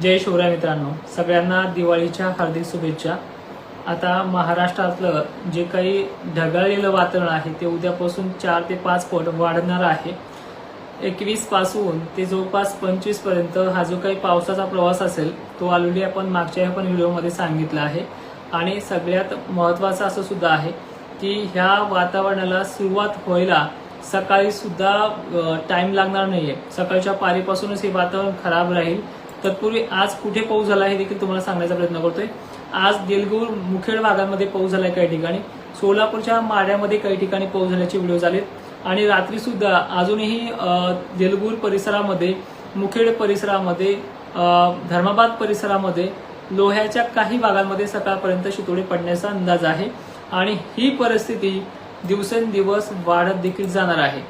जय शिवराय मित्रांनो. सगळ्यांना दिवाळीच्या हार्दिक शुभेच्छा. आता महाराष्ट्रातलं जे काही ढगाळलेलं वातावरण आहे ते उद्यापासून चार ते पाच पट वाढणार आहे. एकवीसपासून ते जवळपास पंचवीसपर्यंत हा जो काही पावसाचा प्रवास असेल तो ऑलरेडी आपण मागच्या पण व्हिडिओमध्ये सांगितला आहे. आणि सगळ्यात महत्त्वाचं असं सुद्धा आहे की ह्या वातावरणाला सुरुवात व्हायला सकाळी सुद्धा टाइम लागणार नाहीये. सकाळच्या पारीपासूनच हे वातावरण खराब राहील. तत्पूर्वी आज कुठे पाऊस झाला हे देखील तुम्हाला सांगण्याचा प्रयत्न करतोय. आज देलगूर मुखेड भागांमध्ये पाऊस झालाय काही ठिकाणी. सोलापूरच्या माड्यामध्ये काही ठिकाणी पाऊस झाल्याचे व्हिडिओ झाले आणि रात्री सुद्धा अजूनही देलगूर परिसरामध्ये मुखेड परिसरामध्ये धर्माबाद परिसरामध्ये लोह्याच्या काही भागांमध्ये सकाळपर्यंत शितोडे पडण्याचा अंदाज आहे. आणि ही परिस्थिती दिवसेंदिवस वाढत देखील जाणार आहे.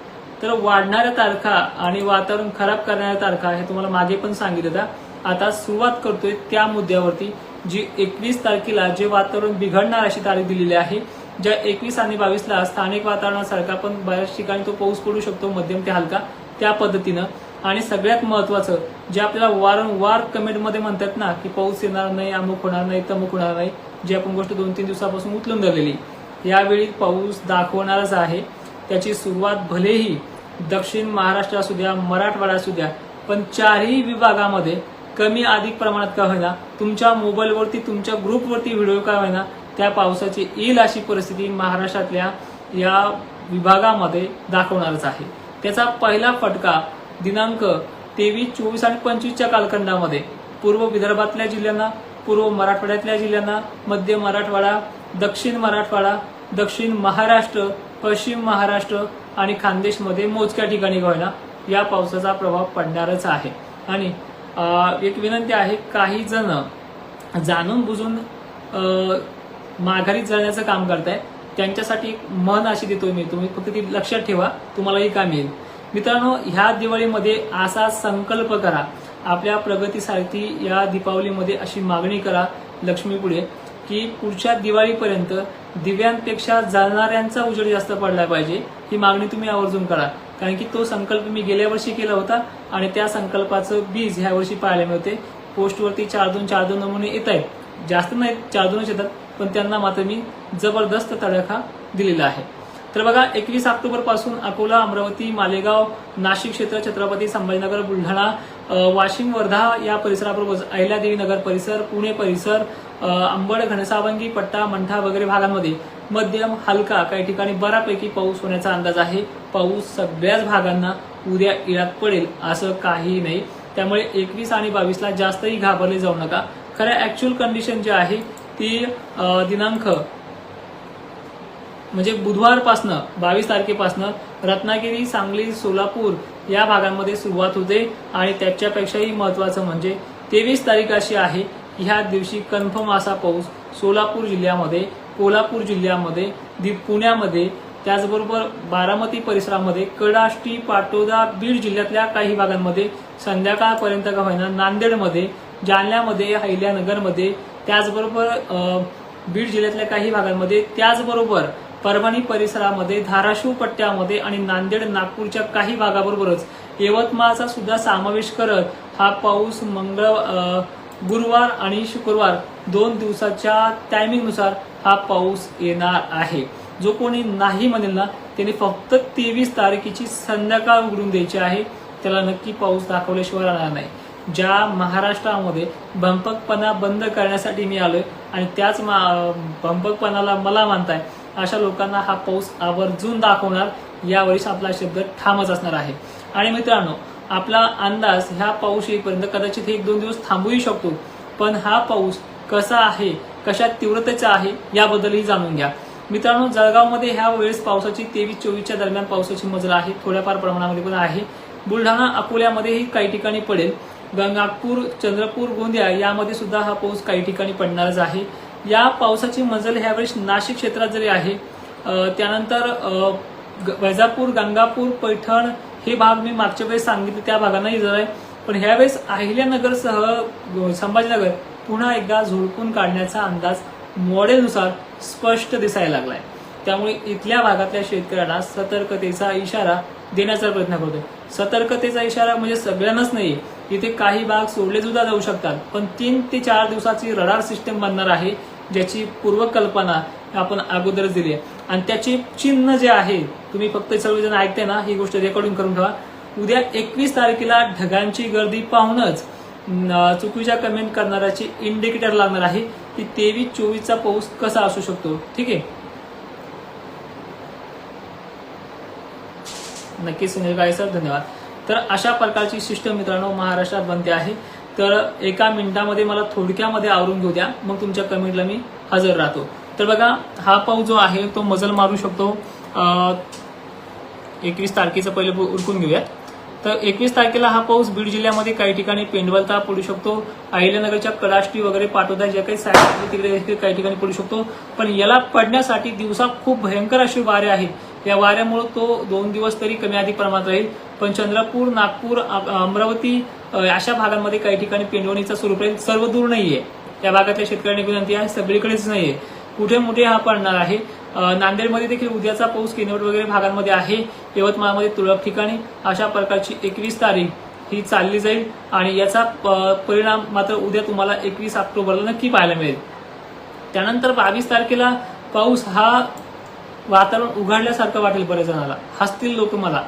तर वाढणाऱ्या तारखा आणि वातावरण खराब करणाऱ्या तारखा हे तुम्हाला मागे पण सांगितलं होतं. आता सुरुवात करतोय त्या मुद्द्यावरती जी एकवीस तारखेला जे वातावरण बिघडणार अशी तारीख दिलेली आहे ज्या एकवीस आणि बावीसला स्थानिक वातावरणासारखा पण बऱ्याच ठिकाणी तो पाऊस पडू शकतो मध्यम ते हलका त्या पद्धतीनं. आणि सगळ्यात महत्वाचं जे आपल्याला वारंवार कमेंटमध्ये म्हणतात ना की पाऊस येणार नाही अमुक होणार नाही तमुक होणार नाही जी आपण गोष्ट दोन तीन दिवसापासून उचलून धरलेली. यावेळी पाऊस दाखवणारच आहे. त्याची सुरुवात भलेही दक्षिण महाराष्ट्र असू द्या मराठवाडा असू द्या पण चारही विभागामध्ये कमी अधिक प्रमाणात का होईना तुमच्या मोबाईलवरती तुमच्या ग्रुपवरती व्हिडिओ का होईना त्या पावसाची येईल अशी परिस्थिती महाराष्ट्रातल्या या विभागामध्ये दाखवणारच आहे. त्याचा पहिला फटका दिनांक तेवीस चोवीस आणि पंचवीसच्या कालखंडामध्ये पूर्व विदर्भातल्या जिल्ह्यांना पूर्व मराठवाड्यातल्या जिल्ह्यांना मध्य मराठवाडा दक्षिण मराठवाडा दक्षिण महाराष्ट्र पश्चिम महाराष्ट्र आणि खानदेशमध्ये मोजक्या ठिकाणी का होईना या पावसाचा प्रभाव पडणारच आहे. आणि एक विनंती आहे काही जण जाणून बुजून माघारी माघारीत जाण्याचं काम करताय त्यांच्यासाठी एक मन अशी देतो मी. तुम्ही फक्त ती लक्षात ठेवा तुम्हालाही काम येईल. मित्रांनो ह्या दिवाळीमध्ये असा संकल्प करा. आपल्या प्रगतीसाठी या दीपावलीमध्ये अशी मागणी करा लक्ष्मीपुढे की पुढच्या दिवाळीपर्यंत दिव्यांपेक्षा जाणणाऱ्यांचा उजेड जास्त पडला पाहिजे ही मागणी तुम्ही आवर्जून करा. कारण की तो संकल्प मी गेल्या वर्षी केला होता आणि त्या संकल्पाचं बीज ह्या वर्षी पाहायला मिळते पोस्टवरती चार दोन चार दोन नमुने येत आहेत जास्त नाहीत चार दोनच येतात पण त्यांना मात्र मी जबरदस्त तडाखा दिलेला आहे. तर बघा एकवीस ऑक्टोबरपासून अकोला अमरावती मालेगाव नाशिक क्षेत्र छत्रपती संभाजीनगर बुलढाणा वाशिम वर्धा या परिसराबरोबरच अहिल्यादेवी नगर परिसर पुणे परिसर अंबड घनसावंगी पट्टा मंठा वगैरे भागांमध्ये मध्यम हलका काही ठिकाणी बऱ्यापैकी पाऊस होण्याचा अंदाज आहे. पाऊस सगळ्याच भागांना उद्या इळात पडेल असं काही नाही. त्यामुळे एकवीस आणि बावीसला जास्तही घाबरले जाऊ नका. खरं ऍक्च्युअल कंडिशन जी आहे ती दिनांक म्हणजे बुधवारपासनं बावीस तारखेपासनं रत्नागिरी सांगली सोलापूर या भागांमध्ये सुरुवात होते आणि त्याच्यापेक्षाही महत्वाचं म्हणजे तेवीस तारीख अशी आहे. की ह्या दिवशी कन्फर्म असा पाऊस सोलापूर जिल्ह्यामध्ये कोल्हापूर जिल्ह्यामध्ये पुण्यामध्ये त्याचबरोबर बारामती परिसरामध्ये कडाष्टी पाटोदा बीड जिल्ह्यातल्या काही भागांमध्ये संध्याकाळपर्यंत का होईना नांदेडमध्ये जालन्यामध्ये अहिल्यानगरमध्ये त्याचबरोबर बीड जिल्ह्यातल्या काही भागांमध्ये त्याचबरोबर परभणी परिसरामध्ये धाराशिव पट्ट्यामध्ये आणि नांदेड नागपूरच्या काही भागाबरोबरच यवतमाळचा सुद्धा समावेश करत हा पाऊस मंगळ गुरुवार आणि शुक्रवार दोन दिवसाच्या टायमिंगनुसार हा पाऊस येणार आहे. जो कोणी नाही म्हणेल ना त्याने फक्त तेवीस तारखेची संध्याकाळ उघडून द्यायची आहे. त्याला नक्की पाऊस दाखवल्याशिवाय राहणार नाही. ज्या महाराष्ट्रामध्ये भंपकपणा बंद करण्यासाठी मी आलोय आणि त्याच मा- भंपकपणाला मला मानताय अशा लोकांना हा पाऊस आवर्जून दाखवणार यावेळी आपला शब्द ठामच असणार आहे. आणि मित्रांनो आपला अंदाज ह्या पाऊस येईपर्यंत कदाचित एक दोन दिवस थांबूही शकतो पण हा पाऊस कसा आहे कशा तीव्रतेचा आहे याबद्दलही जाणून घ्या. मित्रांनो जळगावमध्ये ह्या वेळेस पावसाची तेवीस चोवीसच्या दरम्यान पावसाची मजल आहे. थोड्याफार प्रमाणामध्ये पण आहे. बुलढाणा अकोल्यामध्येही काही ठिकाणी पडेल. गंगापूर चंद्रपूर गोंदिया यामध्ये सुद्धा हा पाऊस काही ठिकाणी पडणारच आहे. या पावसाची मजल ह्यावेळेस नाशिक क्षेत्रात जरी आहे त्यानंतर ग- वैजापूर गंगापूर पैठण हे भाग मी मागच्या वेळेस सांगितले त्या भागांनाही जर आहे. पण ह्यावेळेस अहिल्यानगरसह संभाजीनगर पुन्हा एकदा झोडपून काढण्याचा अंदाज मॉडेलनुसार स्पष्ट दिसायला लागलाय. त्यामुळे इथल्या भागातल्या शेतकऱ्यांना सतर्कतेचा इशारा देण्याचा प्रयत्न करतोय. सतर्कतेचा इशारा म्हणजे सगळ्यांनाच नाही इथे काही भाग सोडले सुद्धा जाऊ शकतात. पण तीन ते चार दिवसाची रडार सिस्टम बनणार आहे ज्याची पूर्वकल्पना आपण अगोदरच दिली आहे. आणि त्याचे चिन्ह जे आहे तुम्ही फक्त सर्वजण ऐकते ना ही गोष्ट रेकॉर्डिंग करून ठेवा. उद्या एकवीस तारखेला ढगांची गर्दी पाहूनच चुकीच्या कमेंट करणाऱ्याची इंडिकेटर लागणार आहे. की तेवीस चोवीसचा पाऊस कसा असू शकतो? ठीक आहे? नक्की सुनील गाळे सर धन्यवाद. तर अशा प्रकारची सिस्टम मित्रांनो महाराष्ट्रात बनते आहे. तर एका मिनिटामध्ये मला थोडक्यामध्ये आवरून घेऊ द्या. मग तुमच्या कमेंटला मी हजर राहतो. तर बघा हा पाऊस जो आहे तो मजल मारू शकतो. एकवीस तारखेचं पहिले उरकून घेऊयात. तर एकवीस तारखेला हा पाऊस बीड जिल्ह्यामध्ये काही ठिकाणी पेंडवलता पडू शकतो. अहिल्यानगरच्या कलाष्टी वगैरे पाठवता ज्या काही साईड तिकडे देखील काही ठिकाणी पडू शकतो. पण याला पडण्यासाठी दिवसा खूप भयंकर अशी वारे आहेत. या वाऱ्यामुळे तो दोन दिवस तरी कमी अधिक प्रमाणात राहील. पण चंद्रपूर नागपूर अमरावती अशा भागांमध्ये काही ठिकाणी पेंडवणीचा स्वरूप राहील. सर्व दूर नाहीये. या भागातल्या शेतकऱ्यांनी विनंती आहे सगळीकडेच नाहीये. कुठे मोठे हा पडणार आहे? नांदेडमध्ये देखील उद्याचा पाऊस किनवट वगैरे भागांमध्ये आहे. यवतमाळमध्ये तुरळक ठिकाणी. अशा प्रकारची एकवीस तारीख ही चालली जाईल आणि याचा परिणाम मात्र उद्या तुम्हाला एकवीस ऑक्टोबरला नक्की पाहायला मिळेल. त्यानंतर बावीस तारखेला पाऊस हा वातावरण उघडल्यासारखं वाटेल बऱ्याच जणाला हसतील लोक मला.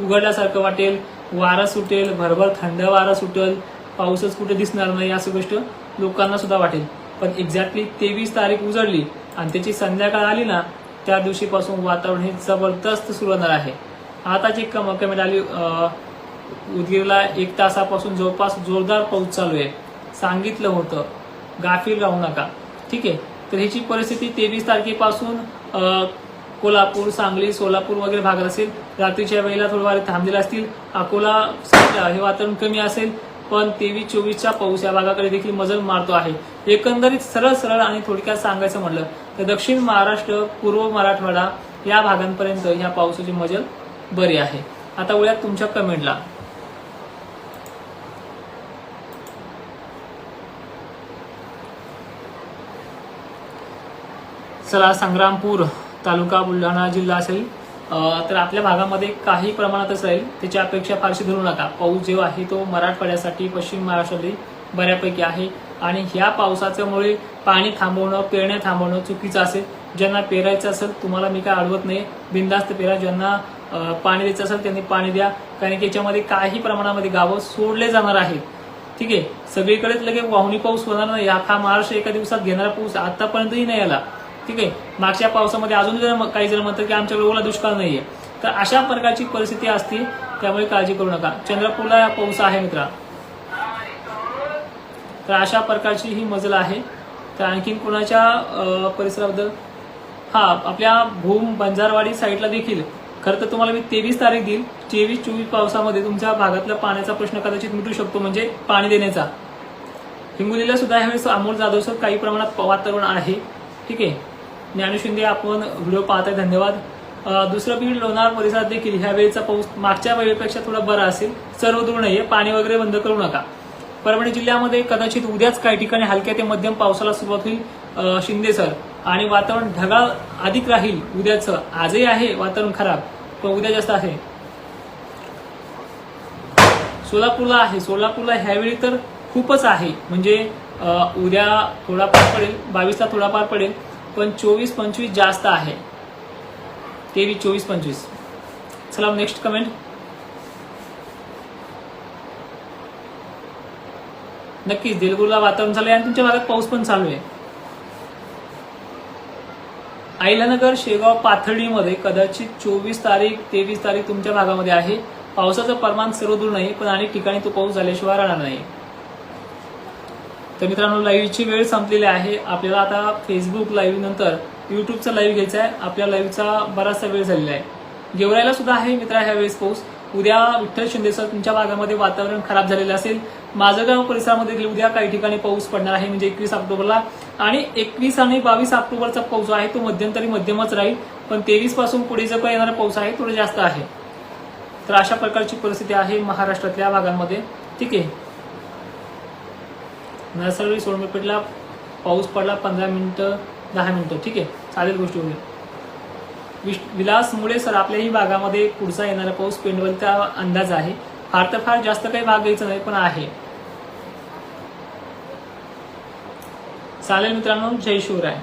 उघडल्यासारखं वाटेल. वारा सुटेल भरभर थंड वारा सुटेल. पाऊसच कुठे दिसणार नाही असं गोष्ट लोकांना सुद्धा वाटेल. पण एक्झॅक्टली तेवीस तारीख उजळली आणि त्याची संध्याकाळ आली ना त्या दिवशीपासून वातावरण हे जबरदस्त सुरू होणार आहे. आताची कम कमेंट आली अं, उदगीरला एक तासापासून जवळपास जोरदार पाऊस चालू आहे. सांगितलं होतं गाफील राहू नका. ठीक आहे? तर ह्याची परिस्थिती तेवीस तारखेपासून अं, कोल्हापूर सांगली सोलापूर वगैरे भागात असेल. रात्रीच्या वेळेला थोडं वारे थांबलेले असतील. अकोला हे वातावरण कमी असेल. पण तेवीस चोवीसच्या पाऊस या भागाकडे देखील मजल मारतो आहे. एकंदरीत सरळ सरळ आणि थोडक्यात सांगायचं म्हटलं तर दक्षिण महाराष्ट्र पूर्व मराठवाडा या भागांपर्यंत ह्या पावसाची मजल बरी आहे. आता वळ्यात तुमच्या कमेंटला चला संग्रामपूर तालुका बुलढाणा जिल्हा असेल तर आपल्या भागामध्ये काही प्रमाणातच राहील त्याची अपेक्षा फारशी धरू नका. पाऊस जो आहे तो मराठवाड्यासाठी पश्चिम महाराष्ट्रातील बऱ्यापैकी आहे. आणि ह्या पावसाच्यामुळे पाणी थांबवणं पेरण्या थांबवणं चुकीचं असेल. ज्यांना पेरायचं असेल तुम्हाला मी काय अडवत नाही. बिंदास्त पेरा. ज्यांना पाणी द्यायचं असेल त्यांनी पाणी द्या. कारण की याच्यामध्ये काही प्रमाणामध्ये गावं सोडले जाणार आहेत. ठीक आहे? सगळीकडेच लगेच वाहुनी पाऊस होणार नाही. हा महाराष्ट्र एका दिवसात घेणारा पाऊस आतापर्यंतही नाही आला. ठीक आहे? मागच्या पावसामध्ये अजून जर काही जण म्हणतात की आमच्याकडे ओला दुष्काळ नाहीये तर अशा प्रकारची परिस्थिती असते त्यामुळे काळजी करू नका. चंद्रपूरला पाऊस आहे मित्रा. तर अशा प्रकारची ही मजल आहे. तर आणखीन कोणाच्या परिसराबद्दल? हा आपल्या भूम बंजारवाडी साईडला देखील. खरं तर तुम्हाला मी तेवीस तारीख देईल. तेवीस चोवीस पावसामध्ये तुमच्या भागातला पाण्याचा प्रश्न कदाचित मिटू शकतो म्हणजे पाणी देण्याचा. हिंगोलीला सुद्धा ह्यावेळेस अमोल जाधव सर काही प्रमाणात वातावरण आहे. ठीक आहे? ज्ञानू शिंदे आपण व्हिडिओ पाहताय धन्यवाद. दुसरं बीड लोणार परिसरात देखील ह्या वेळेचा पाऊस मागच्या वेळेपेक्षा थोडा बरा असेल. सर्व दूर नाहीये पाणी वगैरे बंद करू नका. परभणी जिल्ह्यामध्ये कदाचित उद्याच काही ठिकाणी हलक्या ते मध्यम पावसाला सुरुवात होईल शिंदे सर. आणि वातावरण ढगाळ अधिक राहील उद्याचं आजही आहे वातावरण खराब पण उद्या जास्त आहे. सोलापूरला आहे सोलापूरला ह्यावेळी तर खूपच आहे. म्हणजे उद्या थोडाफार पडेल बावीसला थोडाफार पडेल. पण चोवीस पंचवीस जास्त आहे. तेवीस चोवीस पंचवीस. चला नेक्स्ट कमेंट नक्कीच दिलगुरला वातावरण चालू आहे आणि तुमच्या भागात पाऊस पण चालू आहे. आईलानगर शेगाव पाथर्डीमध्ये कदाचित चोवीस तारीख तेवीस तारीख तुमच्या भागामध्ये आहे. पावसाचं प्रमाण सर्वदूर नाही पण अनेक ठिकाणी तो पाऊस झाल्याशिवाय राहणार नाही. तर मित्रांनो लाईव्हची वेळ संपलेली आहे. आपल्याला आता फेसबुक लाईव्ह नंतर युट्यूबचा लाईव्ह घ्यायचा आहे. आपल्या लाईव्हचा बराचसा वेळ झालेला आहे. गेवरायला सुद्धा आहे मित्रा ह्या वेळेस पाऊस. उद्या विठ्ठल शिंदे सर तुमच्या भागामध्ये वातावरण खराब झालेलं असेल. माझगाव परिसरामध्ये देखील उद्या काही ठिकाणी पाऊस पडणार आहे म्हणजे एकवीस ऑक्टोबरला. आणि एकवीस आणि बावीस ऑक्टोबरचा पाऊस आहे तो मध्यंतरी मध्यमच राहील. पण तेवीसपासून पुढे जो काही येणारा पाऊस आहे थोडा जास्त आहे. तर अशा प्रकारची परिस्थिती आहे महाराष्ट्रातल्या भागांमध्ये. ठीक आहे. नरसरळी सोनपेठला पाऊस पडला पंधरा मिनिटं दहा मिनिटं ठीक आहे? चालेल गोष्टी होईल विश- विलासमुळे सर आपल्याही भागामध्ये पुढचा येणारा पाऊस पेंडवलचा अंदाज आहे. फार तर फार जास्त काही भाग घ्यायचा नाही पण आहे. चालेल मित्रांनो जय शिवराय.